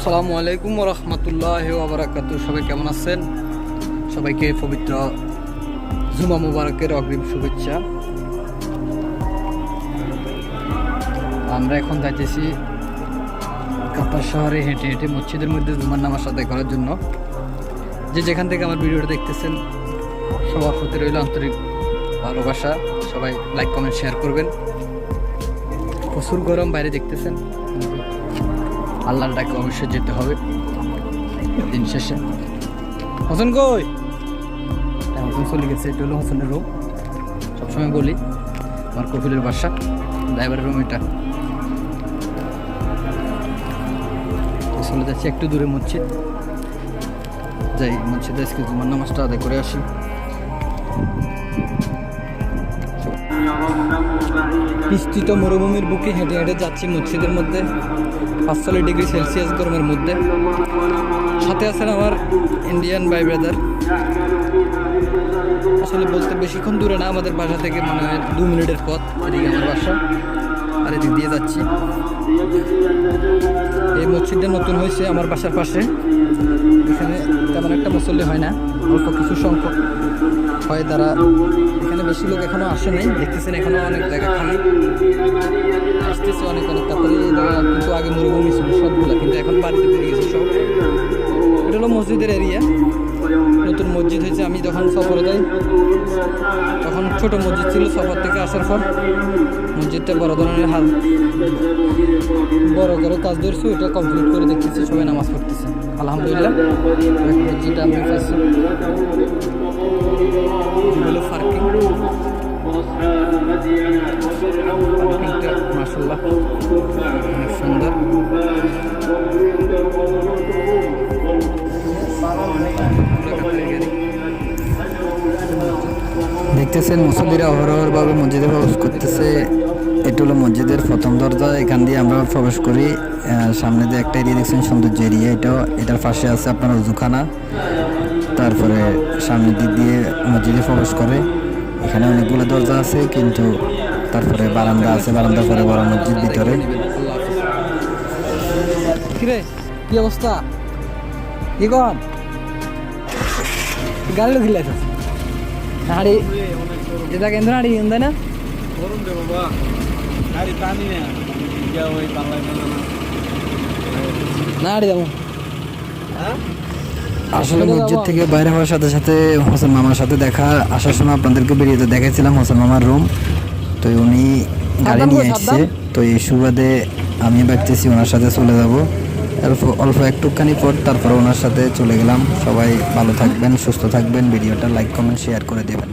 আসসালামু আলাইকুম রহমতুল্লাহ ওবরাকাত সবাই কেমন আছেন? সবাইকে পবিত্র জুমা মুবারকের অগ্রিম শুভেচ্ছা। আমরা এখন যাইতেছি কাতার শহরে হেঁটে হেঁটে মসজিদের মধ্যে জুমার নামাজ আদায় করার জন্য। যে যেখান থেকে আমার ভিডিওটা দেখতেছেন, সবার প্রতি রইল আন্তরিক ভালোবাসা। সবাই লাইক কমেন্ট শেয়ার করবেন। প্রচুর গরম বাইরে দেখতেছেন। আল্লাহর ডাকে অবশ্যই যেতে হবে। দিন শেষে। হোসেন কই? হ্যাঁ, হোসেন চলে গেছে এটা হলো হোসেনের রুম সবসময় বলি আমার কপিলের বাসা ড্রাইভারের রুম এটা। চলে যাচ্ছি একটু দূরে মসজিদ। যাই মসজিদে আজকে জুমার নামাজটা আদায় করে আসি। বিস্তৃত মরুভূমির বুকে হেঁটে হেঁটে যাচ্ছি মসজিদের মধ্যে। পাঁচচল্লিশ ডিগ্রি সেলসিয়াস গরমের মধ্যে। সাথে আছেন আমার ইন্ডিয়ান বাই ব্রাদার আসলে বলতে বেশিক্ষণ দূরে না, আমাদের বাসা থেকে মনে হয় দু মিনিটের পথ এদিকে আমার বাসা। আর এদিক দিয়ে যাচ্ছি। এই মসজিদটা নতুন হয়েছে আমার বাসার পাশে। এখানে তেমন একটা মুসল্লি হয় না, অল্প কিছু সংখ্যক হয় তারা। এখানে বেশি লোক এখনও আসে নাই, দেখতেছেন এখনও অনেক জায়গা খালি। আসতেছে অনেক অনেক, তারপরে কিন্তু আগে মরুভূমি ছিল সবগুলা, কিন্তু এখন বাড়িতে বেরিয়ে গেছে সব। এটা হলো মসজিদের এরিয়া নতুন মসজিদ হয়েছে। আমি যখন সফরে যাই তখন ছোট মসজিদ ছিল সফর থেকে আসার পর মসজিদটা বড় ধরনের হাল। বড় করে কাজ ধরছি ওটা কমপ্লিট করে দেখতেছি, সবাই নামাজ পড়তেছে। আলহামদুলিল্লাহ মসজিদটা আমি পাইছি। মাসাল্লাহ অনেক সুন্দর। দেখতেছেন মুসল্লিরা অহরহরভাবে মসজিদে প্রবেশ করতেছে। এটা হলো মসজিদের প্রথম দরজা, এখান দিয়ে আমরা প্রবেশ করি। সামনে দিয়ে একটা এরিয়া দেখছেন, সৌন্দর্য এরিয়া, এটাও, এটার পাশে আছে আপনার উজুখানা তারপরে সামনের দিক দিয়ে মসজিদে প্রবেশ করে। এখানে অনেকগুলো দরজা আছে, কিন্তু তারপরে বারান্দা আছে বারান্দা পরে বড় মসজিদ ভিতরে। কিরে, কি অবস্থা? কি গাড়ি লোক এটা না রে বাবা টানি না ওই বাংলায় হ্যাঁ আসলে মসজিদ থেকে বাইরে হওয়ার সাথে সাথে হোসেন মামার সাথে দেখা আসার সময় আপনাদেরকে বেরিয়ে তো দেখাইছিলাম হোসেন মামার রুম তো উনি গাড়ি নিয়ে এসেছে তো এই সুবাদে আমি ভাবতেছি ওনার সাথে চলে যাব। অল্প অল্প একটুখানি পর তারপর ওনার সাথে চলে গেলাম। সবাই ভালো থাকবেন, সুস্থ থাকবেন। ভিডিওটা লাইক কমেন্ট শেয়ার করে দেবেন।